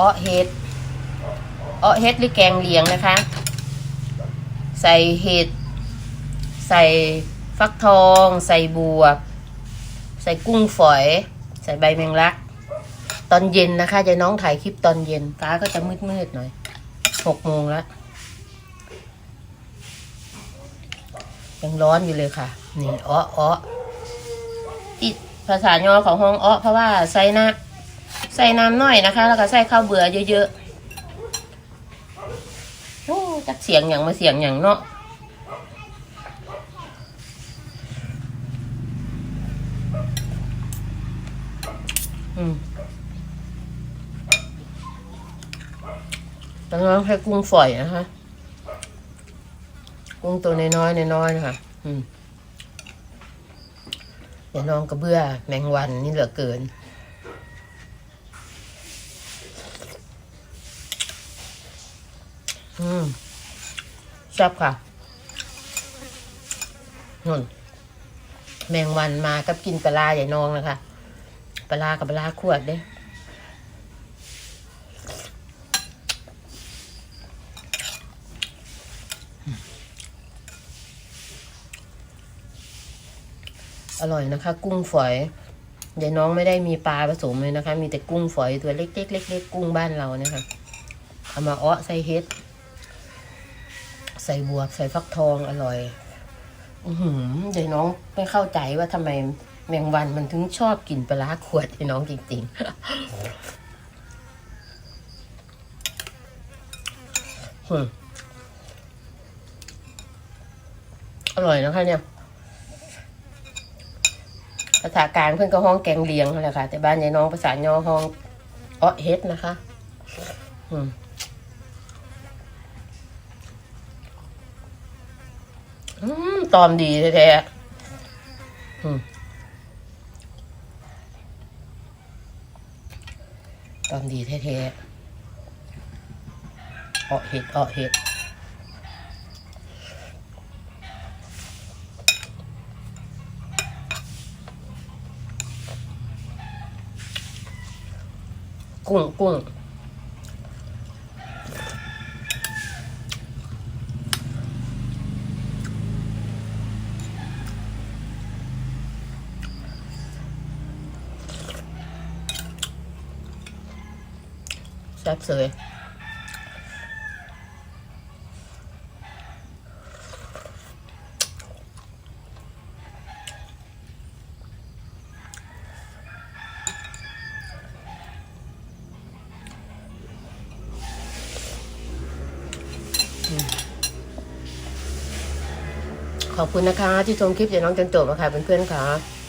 อ้อเห็ดอ้อเห็ดหรือแกงเลียงนะคะ ใส่เห็ด ใส่ฟักทอง ใส่บวบ ใส่กุ้งฝอย ใส่ใบแมงลัก ตอนเย็นนะคะจะน้องถ่ายคลิปตอนเย็นฟ้าก็จะมืดๆหน่อยหกโมงแล้วยังร้อนอยู่เลยค่ะ นี่อ้ออ้อที่ภาษาย่อของห้องอ้อเพราะว่าใส่น้ำ ใส่น้ำน้อยนะคะ แล้วก็ใส่ข้าวเบื่อเยอะๆโอ้จักเสียงอย่างมาเสียงอย่างเนาะอืมแล้วน้องให้กุ้งฝอยนะคะกุ้งตัวน้อยๆน้อยๆนะคะอืมเดี๋ยวน้องกระเบื้อแมงวันนี่เหลือเกิน อืมชอบค่ะนุ่น แมงวันมากับกินปลาใหญ่น้องนะคะปลากับปลาร้าขวดเด้อร่อยนะคะ กุ้งฝอยยายน้องไม่ได้มีปลาผสมเลยนะคะ มีแต่กุ้งฝอยตัวเล็กๆเล็กๆกุ้งบ้านเราเนี่ยค่ะเอามาอ้อใส่เฮ็ด ใส่บวบใส่ฟักทองอร่อย อือหือยายน้องไม่เข้าใจว่าทำไมแมงวันมันถึงชอบกินปลาขวดยายน้องจริงๆอืมอร่อยนะคะเนี่ย ภาษากลางเพื่อนก็ห้องแกงเลียงนั่นแหละค่ะ แต่บ้านยายน้องภาษาย่อห้องอ้อเฮ็ดนะคะ อืมอืม ตอมดีแท้ๆอืมตอมดีแท้ๆอ้อเห็ดอ้อเห็ดกุ้งกุ้ง แซ่บเสยขอบคุณนะคะที่ชมคลิปเดี๋ยวน้องจนจบนะคะเพื่อนๆค่ะ